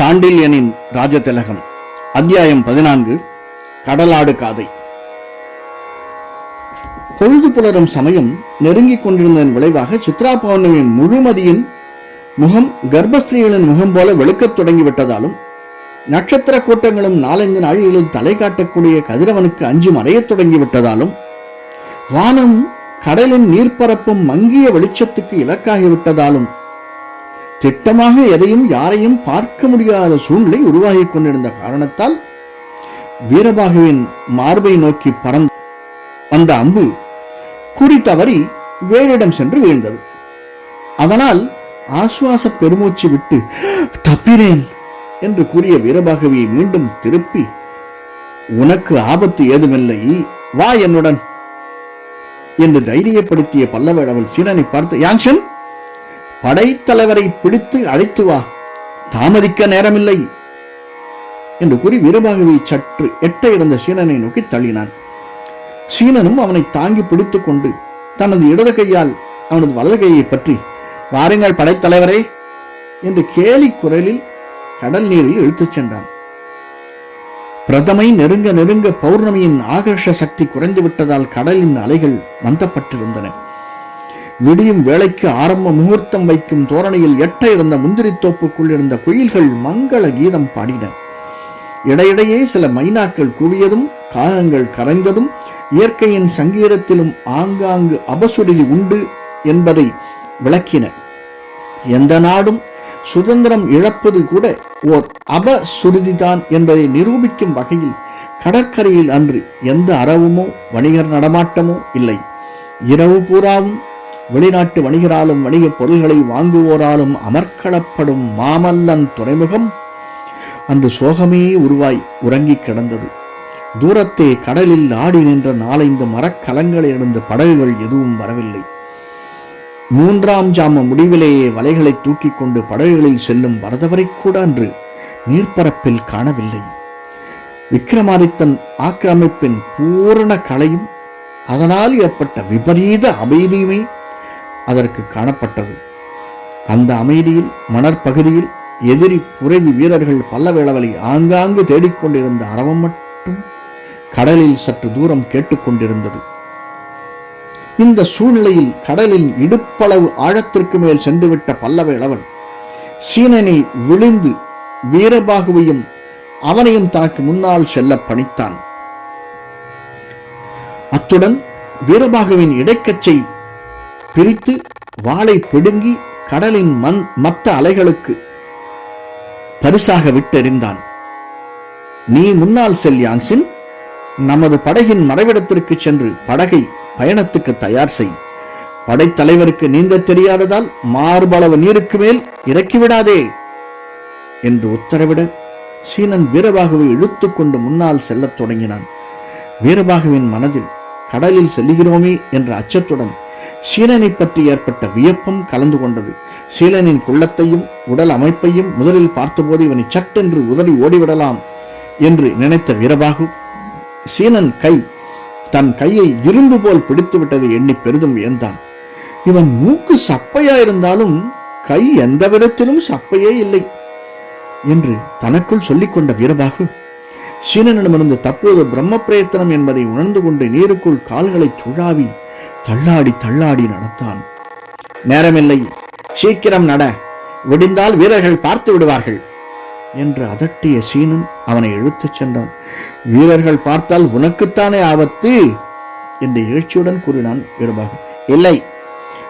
சாண்டில்யனின் ராஜதிலகம் அத்தியாயம் பதினான்கு கடலாடு காதை. பொழுது புலரும் சமயம் நெருங்கிக் கொண்டிருந்ததன் விளைவாக சித்ரா பௌர்ணமியின் முழுமதியின் முகம் கர்ப்பஸ்திரீகளின் முகம் போல வெளுக்கத் தொடங்கிவிட்டதாலும் நட்சத்திர கூட்டங்களும் நாலஞ்சு நாழிகளில் தலை காட்டக்கூடிய கதிரவனுக்கு அஞ்சு மறையத் தொடங்கிவிட்டதாலும் வானம் கடலின் நீர்ப்பரப்பும் மங்கிய வெளிச்சத்துக்கு இலக்காகிவிட்டதாலும் திட்டமாக எதையும் யாரையும் பார்க்க முடியாத சூழ்நிலை உருவாகிக் கொண்டிருந்த காரணத்தால் வீரபாகுவின் மார்பை நோக்கி பறந்த அந்த அம்பு குறி தவறி வேறிடம் சென்று வீழ்ந்தது. அதனால் ஆசுவாச பெருமூச்சு விட்டு தப்பினேன் என்று கூறிய வீரபாகவியை மீண்டும் திருப்பி உனக்கு ஆபத்து ஏதுமில்லை வா என்னுடன் என்று தைரியப்படுத்திய பல்லவேடவள் சீனனை பார்த்து யாங்ஷன் படைத்தலைவரை பிடித்து அழைத்து வா. தாமதிக்க நேரமில்லை. என்று கூறி வீரபாகவி சற்று எட்ட இருந்த சீனனை நோக்கி தள்ளினான். சீனனும் அவனை தாங்கி பிடித்துக் கொண்டு தனது இடது கையால் அவனது வலது கையை பற்றி வாருங்கள் படைத்தலைவரே என்று கேலி குரலில் கடல் நீரில் இழுத்துச் சென்றான். பிரதமை நெருங்க நெருங்க பௌர்ணமியின் ஆகர்ஷ சக்தி குறைந்து விட்டதால் கடலின் அலைகள் மந்தப்பட்டிருந்தன. விடியும் வேலைக்கு ஆரம்ப முகூர்த்தம் வைக்கும் தோரணையில் எட்ட இருந்த முந்திரி தோப்புக்குள் இருந்த குயில்கள் மங்கள கீதம் பாடின. இடையிடையே சில மைனாக்கள் குவியதும் காகங்கள் கரைந்ததும் இயற்கையின் சங்கீதத்திலும் ஆங்காங்கு அபசுடிதி உண்டு என்பதை விளக்கின. எந்த நாடும் சுதந்திரம் இழப்பது கூட ஓர் அபசுருதிதான் என்பதை நிரூபிக்கும் வகையில் கடற்கரையில் அன்று எந்த அறவுமோ வணிகர் நடமாட்டமோ இல்லை. இரவு பூராவும் வெளிநாட்டு வணிகராலும் வணிகப் பொருள்களை வாங்குவோராலும் அமர்க்களப்படும் மாமல்லன் துறைமுகம் அன்று சோகமே உருவாய் உறங்கிக் கிடந்தது. தூரத்தே கடலில் ஆடி நின்ற நாலைந்து மரக்கலங்களிலிருந்து படகுகள் எதுவும் வரவில்லை. மூன்றாம் ஜாம முடிவிலேயே வலைகளை தூக்கிக் கொண்டு படகுகளில் செல்லும் வரதவரை கூட அன்று நீர்ப்பரப்பில் காணவில்லை. விக்ரமாதித்தன் ஆக்கிரமிப்பின் பூரண கலையும் அதனால் ஏற்பட்ட விபரீத அமைதியுமே அதற்கு காணப்பட்டது. அந்த அமைதியில் மணற்பகுதியில் எதிரி புரவி வீரர்கள் பல்லவேளவலை ஆங்காங்கு தேடிக்கொண்டிருந்த அரவம் மட்டும் கடலில் சற்று தூரம் கேட்டுக்கொண்டிருந்தது. இந்த சூழ்நிலையில் கடலின் இடுப்பளவு ஆழத்திற்கு மேல் சென்றுவிட்ட பல்லவேளவன் சீனனை விழுந்து வீரபாகுவையும் அவனையும் தனக்கு முன்னால் செல்ல பணித்தான். அத்துடன் வீரபாகுவின் இடைக்கச்சை பிரித்து வாளை பிடுங்கி கடலின் மண் மற்ற அலைகளுக்கு பரிசாக விட்டெறிந்தான். நீ முன்னால் செல் யாங்சின். நமது படகின் மறைவிடத்திற்கு சென்று படகை பயணத்துக்கு தயார் செய். படைத்தலைவருக்கு நீந்த தெரியாததால் மார்பளவு நீருக்கு மேல் இறக்கிவிடாதே என்று உத்தரவிட சீனன் வீரபாகுவை இழுத்துக்கொண்டு முன்னால் செல்லத் தொடங்கினான். வீரபாகுவின் மனதில் கடலில் செல்லுகிறோமே என்ற அச்சத்துடன் சீனனை பற்றி ஏற்பட்ட வியப்பும் கலந்து கொண்டது. சீலனின் குள்ளத்தையும் உடல் அமைப்பையும் முதலில் பார்த்தபோது இவனை சட்டென்று உதறி ஓடிவிடலாம் என்று நினைத்த வீரபாகு சீனன் கை தன் கையை இரும்பு போல் பிடித்து விட்டதை எண்ணி பெரிதும் வியந்தான். இவன் மூக்கு சப்பையா இருந்தாலும் கை எந்த விதத்திலும் சப்பையே இல்லை என்று தனக்குள் சொல்லிக்கொண்ட வீரபாகு சீனனிடமிருந்து தற்போது பிரம்ம பிரயத்தனம் என்பதை உணர்ந்து கொண்டு நீருக்குள் கால்களை சுழாவி தள்ளாடி தள்ளாடி நடத்தான் நேரமில்லை சீக்கிரம் நட விடிந்தால் வீரர்கள் பார்த்து விடுவார்கள் என்று அதட்டிய சீனன் அவனை இழுத்துச் சென்றான். வீரர்கள் பார்த்தால் உனக்குத்தானே ஆபத்து? என்று எழுச்சியுடன் கூறினான் வீரபாகு. இல்லை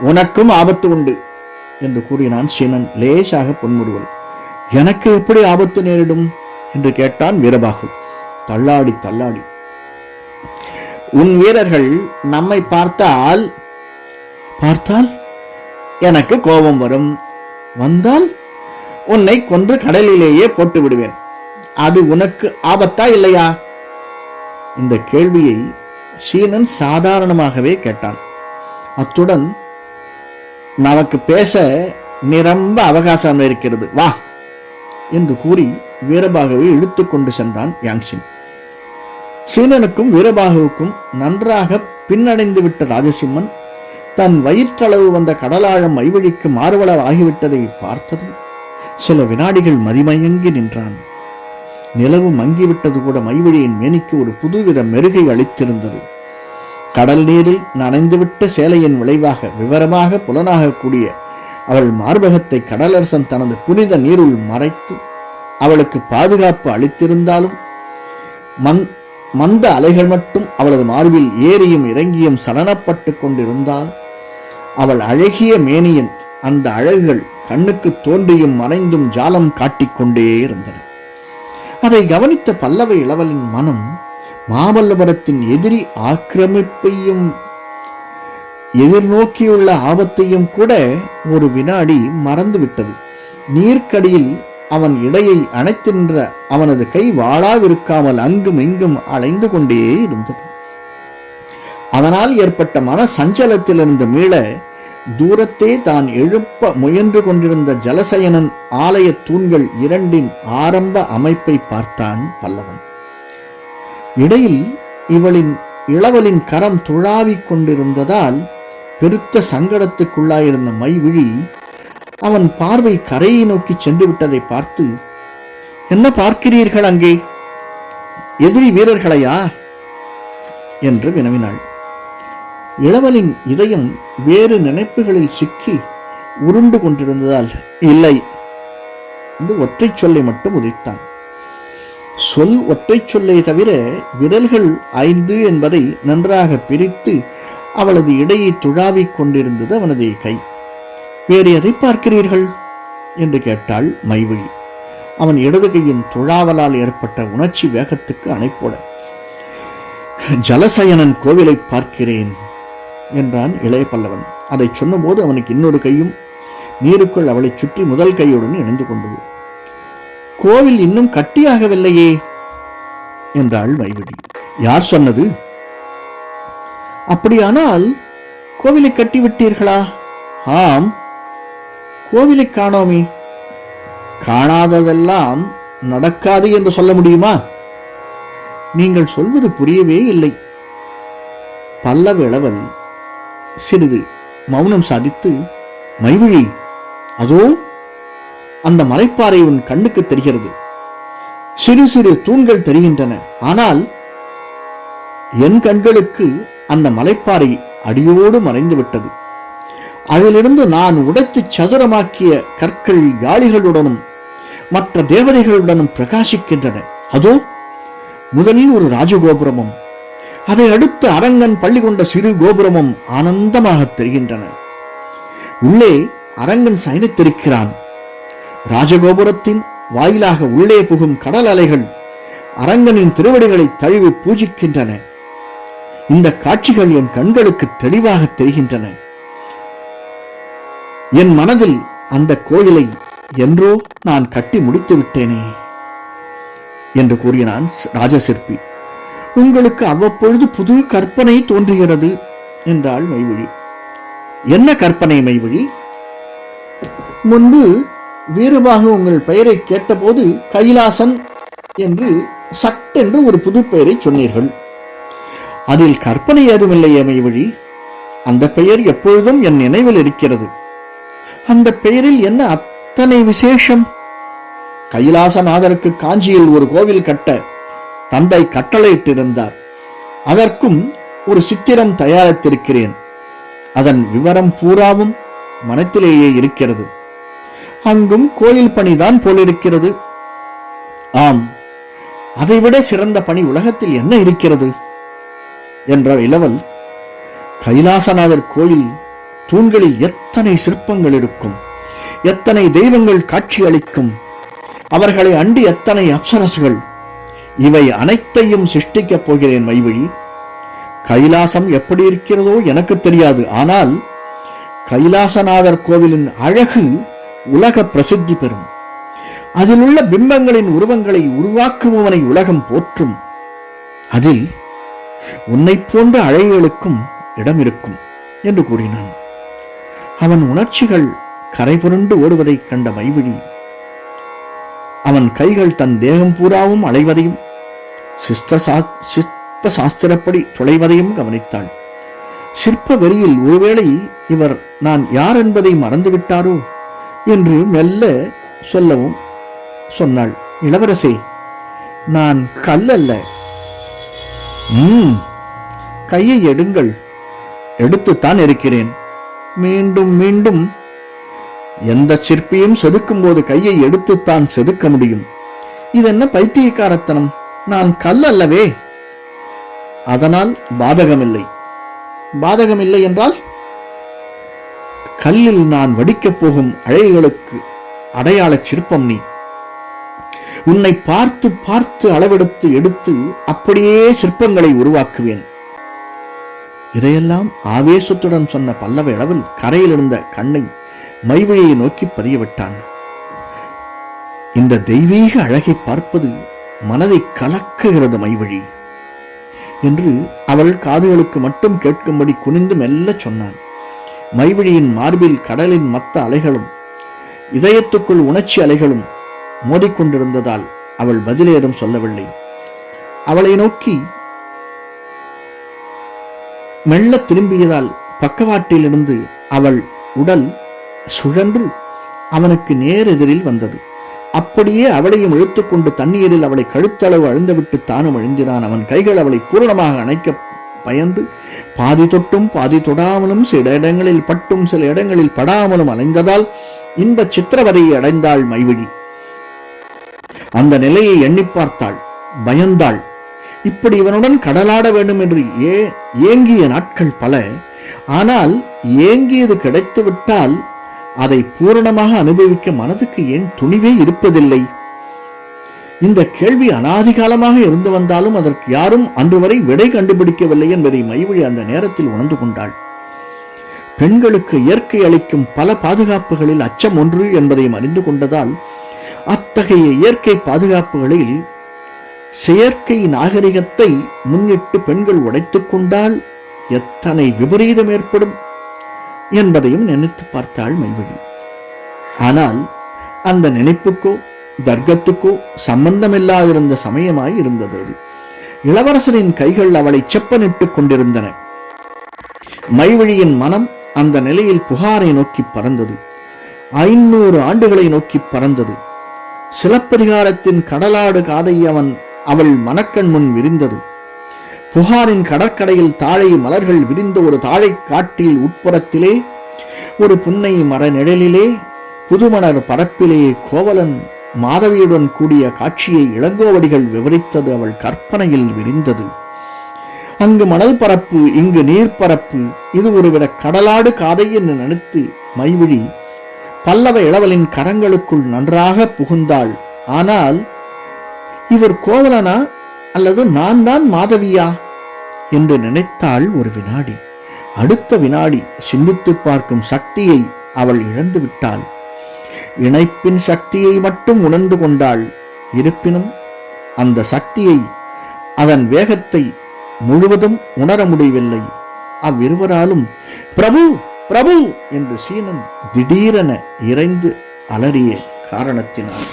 உனக்கும் ஆபத்து உண்டு என்று கூறினான் சீனன் லேசாக பொன்முறுவல். எனக்கு எப்படி ஆபத்து நேரிடும்? என்று கேட்டான் வீரபாகு. தள்ளாடி தள்ளாடி உன் வீரர்கள் நம்மை பார்த்தால் பார்த்தால் எனக்கு கோபம் வரும். வந்தால் உன்னை கொன்று கடலிலேயே போட்டு விடுவேன் அது உனக்கு ஆபத்தா இல்லையா? இந்த கேள்வியை சீனன் சாதாரணமாகவே கேட்டான். அத்துடன் நமக்கு பேச நிரம்ப அவகாசம் இருக்கிறது. வா! என்று கூறி வீரபாகவே இழுத்துக்கொண்டு சென்றான் யாங்ஷின் சீனனுக்கும் வீரபாகுவுக்கும் நன்றாக பின்னடைந்து விட்ட ராஜசிம்மன் தன் வயிற்றளவு வந்த கடலாழம் மைவழிக்கு மாறுவளவு ஆகிவிட்டதை பார்த்ததும் சில வினாடிகள் மதிமயங்கி நின்றான். நிலவு மங்கிவிட்டது கூட மைவழியின் மேனிக்கு ஒரு புதுவித மெருகை அளித்திருந்தது. கடல் நீரில் நனைந்துவிட்ட சேலையின் விளைவாக விவரமாக புலனாகக்கூடிய அவள் மார்பகத்தை கடலரசன் தனது புனித நீருள் மறைத்து அவளுக்கு பாதுகாப்பு அளித்திருந்தாலும் மண் மந்த அலைகள் மட்டும் அவளது மார்பில் ஏறியும் இறங்கியும் சலனப்பட்டு கொண்டிருந்தால் அவள் அழகிய மேனியின் அந்த அழகுகள் கண்ணுக்கு தோன்றியும் மறைந்தும் ஜாலம் காட்டிக்கொண்டே இருந்தன. அதை கவனித்த பல்லவ இளவலின் மனம் மாமல்லபுரத்தின் எதிரி ஆக்கிரமிப்பையும் எதிர்நோக்கியுள்ள ஆபத்தையும் கூட ஒரு வினாடி மறந்துவிட்டது. நீர்க்கடியில் அவன் இடையை அணைத்து நின்ற அவனது கை வாழாவிருக்காமல் அங்கும் இங்கும் அலைந்து கொண்டே இருந்தது. அதனால் ஏற்பட்ட மன சஞ்சலத்திலிருந்து மீள தூரத்தே தான் எழுப்ப முயன்று கொண்டிருந்த ஜலசயனன் ஆலய தூண்கள் இரண்டின் ஆரம்ப அமைப்பை பார்த்தான் பல்லவன். இடையில் இவளின் இளவலின் கரம் துழாவிக் கொண்டிருந்ததால் பெருத்த சங்கடத்துக்குள்ளாயிருந்த மைவிழி அவன் பார்வை கரையை நோக்கி சென்று விட்டதை பார்த்து என்ன பார்க்கிறீர்கள் அங்கே? எதிரி வீரர்களையா? என்று வினவினாள். இளவலின் இதயம் வேறு நினைப்புகளில் சிக்கி உருண்டு கொண்டிருந்ததால் இல்லை என்று ஒற்றை சொல்லை மட்டும் உதைத்தான். சொல் ஒற்றை சொல்லை தவிர விரல்கள் ஐந்து என்பதை நன்றாக பிரித்து அவளது இடையை துழாவிக் கொண்டிருந்தது அவனது கை. வேறு எதை பார்க்கிறீர்கள்? என்று கேட்டாள் மைவிழி. அவன் இடது கையின் துழாவலால் ஏற்பட்ட உணர்ச்சி வேகத்துக்கு அணைப்போட. ஜலசயனன் கோவிலை பார்க்கிறேன் என்றான் இளைய பல்லவன். அதை சொன்னபோது அவனுக்கு இன்னொரு கையும் நீருக்குள் அவளை சுற்றி முதல் கையுடன் இணைந்து கொண்டது. கோவில் இன்னும் கட்டியாகவில்லையே என்றாள் மைவிழி. யார் சொன்னது? அப்படியானால் கோவிலை கட்டிவிட்டீர்களா? ஆம் கோவிலை காணோமே. காணாததெல்லாம் நடக்காது என்று சொல்ல முடியுமா? நீங்கள் சொல்வது புரியவே இல்லை. பல்லவ இளவன் சிறிது மௌனம் சாதித்து மைவிழி அதோ அந்த மலைப்பாறை உன் கண்ணுக்கு தெரிகிறது. சிறு சிறு தூண்கள் தெரிகின்றன. ஆனால் என் கண்களுக்கு அந்த மலைப்பாறை அடியோடு மறைந்து விட்டது அதிலிருந்து நான் உடைத்து சதுரமாக்கிய கற்கள் யாளிகளுடனும் மற்ற தேவதைகளுடனும் பிரகாசிக்கின்றன. அதோ முதலில் ஒரு ராஜகோபுரமும் அதை அடுத்து அரங்கன் பள்ளி கொண்ட சிறு கோபுரமும் ஆனந்தமாக தெரிகின்றன. உள்ளே அரங்கன் சயனித்திருக்கிறான். ராஜகோபுரத்தின் வாயிலாக உள்ளே புகும் கடல் அலைகள் அரங்கனின் திருவடிகளை தழுவி பூஜிக்கின்றன. இந்த காட்சிகள் என் கண்களுக்கு தெளிவாக தெரிகின்றன. என் மனதில் அந்த கோயிலை என்றோ நான் கட்டி முடித்து விட்டேனே என்று கூறினான் ராஜசிற்பி. உங்களுக்கு அவ்வப்பொழுது புது கற்பனை தோன்றுகிறது என்றாள் மைவழி. என்ன கற்பனை மைவழி? முன்பு வீரபாகு உங்கள் பெயரை கேட்டபோது கைலாசன் என்று சட்டென்று ஒரு புது பெயரை சொன்னீர்கள். அதில் கற்பனை ஏதுமில்லையே மைவழி. அந்த பெயர் எப்பொழுதும் என் நினைவில் இருக்கிறது. அந்த பெயரில் என்ன அத்தனை விசேஷம்? கைலாசநாதருக்கு காஞ்சியில் ஒரு கோவில் கட்ட தந்தை கட்டளையிட்டிருந்தார். அதற்கும் ஒரு சித்திரம் தயாரித்திருக்கிறேன். அதன் விவரம் பூராவும் மனத்திலேயே இருக்கிறது. அங்கும் கோயில் பணிதான் போலிருக்கிறது. ஆம் அதைவிட சிறந்த பணி உலகத்தில் என்ன இருக்கிறது? என்ற இளவல் கைலாசநாதர் கோயில் தூண்களில் எத்தனை சிற்பங்கள் இருக்கும்? எத்தனை தெய்வங்கள் காட்சி அளிக்கும்? அவர்களை அண்டி எத்தனை அப்சரசுகள்? இவை அனைத்தையும் சிருஷ்டிக்கப் போகிறேன் மைவழி. கைலாசம் எப்படி இருக்கிறதோ எனக்கு தெரியாது. ஆனால் கைலாசநாதர் கோவிலின் அழகு உலக பிரசித்தி பெறும். அதில் உள்ள பிம்பங்களின் உருவங்களை உருவாக்குபவனை உலகம் போற்றும். அதில் உன்னைப் போன்ற அழகுகளுக்கும் இடம் இருக்கும் என்று கூறினான். அவன் உணர்ச்சிகள் கரை புரண்டு ஓடுவதைக் கண்ட மைவிழி அவன் கைகள் தன் தேகம் பூராவும் அலைவதையும் சிஸ்த சா- சிற்ப சாஸ்திரப்படி துளைவதையும் கவனித்தாள். சிற்ப வெறியில் ஒருவேளை இவர் நான் யார் என்பதை மறந்துவிட்டாரோ என்று மெல்ல சொல்லவும் சொன்னாள். இளவரசே நான் கல்லல்ல. ம் கையை எடுங்கள். எடுத்துத்தான் இருக்கிறேன். மீண்டும் மீண்டும் எந்த சிற்பியும் செதுக்கும் போது கையை எடுத்துத்தான் செதுக்க முடியும். இது என்ன பைத்தியக்காரத்தனம்? நான் கல் அல்லவே. அதனால் பாதகமில்லை. பாதகமில்லை என்றால்? கல்லில் நான் வடிக்கப் போகும் அழைகளுக்கு அடையாளச் சிற்பம் நீ. உன்னை பார்த்து பார்த்து அளவெடுத்து எடுத்து அப்படியே சிற்பங்களை உருவாக்குவேன். இதையெல்லாம் ஆவேசத்துடன் சொன்ன பல்லவ அளவில் கரையில் இருந்த கண்ணை மைவழியை நோக்கி பதியவிட்டான். இந்த தெய்வீக அழகை பார்ப்பது மனதை கலக்குகிறது மைவழி என்று அவள் காதுகளுக்கு மட்டும் கேட்கும்படி குனிந்து மெல்ல சொன்னான். மைவழியின் மார்பில் கடலின் மத்த அலைகளும் இதயத்துக்குள் உணர்ச்சி அலைகளும் மோதிக்கொண்டிருந்ததால் அவள் பதிலேதும் சொல்லவில்லை. அவளை நோக்கி மெல்ல திரும்பியதால் பக்கவாட்டிலிருந்து அவள் உடல் சுழன்று அவனுக்கு நேரெதிரில் வந்தது. அப்படியே அவளையும் இழுத்துக்கொண்டு தண்ணீரில் அவளை கழுத்தளவு அழுந்துவிட்டு தானும் அழிந்தினான் அவன் கைகள் அவளை பூரணமாக அணைக்க பயந்து பாதி தொட்டும் பாதி தொடாமலும் சில இடங்களில் பட்டும் சில இடங்களில் படாமலும் அலைந்ததால் இன்ப சித்திரவதையை அடைந்தாள் மைவழி அந்த நிலையை எண்ணி பார்த்தாள். பயந்தாள். இப்படி இவனுடன் கடலாட வேண்டும் என்று ஏ ஏங்கிய நாட்கள் பல. ஆனால் ஏங்கியது கிடைத்துவிட்டால் அதை பூரணமாக அனுபவிக்க மனதுக்கு ஏன் துணிவே இருப்பதில்லை? இந்த கேள்வி அனாதிகாலமாக இருந்து வந்தாலும் அதற்கு யாரும் அன்று வரை விடை கண்டுபிடிக்கவில்லை என்பதை மைவழி அந்த நேரத்தில் உணர்ந்து கொண்டாள். பெண்களுக்கு இயற்கை அளிக்கும் பல பாதுகாப்புகளில் அச்சம் ஒன்று என்பதையும் அறிந்து கொண்டதால் அத்தகைய இயற்கை பாதுகாப்புகளில் செயற்கை நாகரிகத்தை முன்னிட்டு பெண்கள் உடைத்துக் கொண்டால் எத்தனை விபரீதம் ஏற்படும் என்பதையும் நினைத்து பார்த்தாள் மைவழி. ஆனால் அந்த நினைப்புக்கோ தர்க்கத்துக்கோ சம்பந்தமில்லாதிருந்த சமயமாய் இருந்தது அது. இளவரசரின் கைகள் அவளை செப்பனிட்டுக் கொண்டிருந்தன. மைவழியின் மனம் அந்த நிலையில் புகாரை நோக்கி பறந்தது. ஐநூறு ஆண்டுகளை நோக்கி பறந்தது. சிலப்பதிகாரத்தின் கடலாடு காதை அவன் அவள் மனக்கண் முன் விரிந்தது. புகாரின் கடற்கரையில் தாழை மலர்கள் விரிந்த ஒரு தாழை காட்டில் உட்புறத்திலே ஒரு புன்னை மர நிழலிலே புதுமணர் பரப்பிலே கோவலன் மாதவியுடன் கூடிய காட்சியை இளங்கோவடிகள் விவரித்தது அவள் கற்பனையில் விரிந்தது. அங்கு மணல் பரப்பு இங்கு நீர்ப்பரப்பு இது ஒருவித கடலாடு காதை என்று நினைத்து மைவிழி பல்லவ இளவலின் கரங்களுக்குள் நன்றாக புகுந்தாள். ஆனால் இவர் கோவலனா அல்லது நான் தான் மாதவியா? என்று நினைத்தாள் ஒரு வினாடி. அடுத்த வினாடி சிந்தித்து பார்க்கும் சக்தியை அவள் இழந்து விட்டாள். இணைப்பின் சக்தியை மட்டும் உணர்ந்து கொண்டாள். இருப்பினும் அந்த சக்தியை அதன் வேகத்தை முழுவதும் உணர முடியவில்லை. அவ்விருவராலும் பிரபு பிரபு! என்று சீனன் திடீரென இறைந்து அலறிய காரணத்தினார்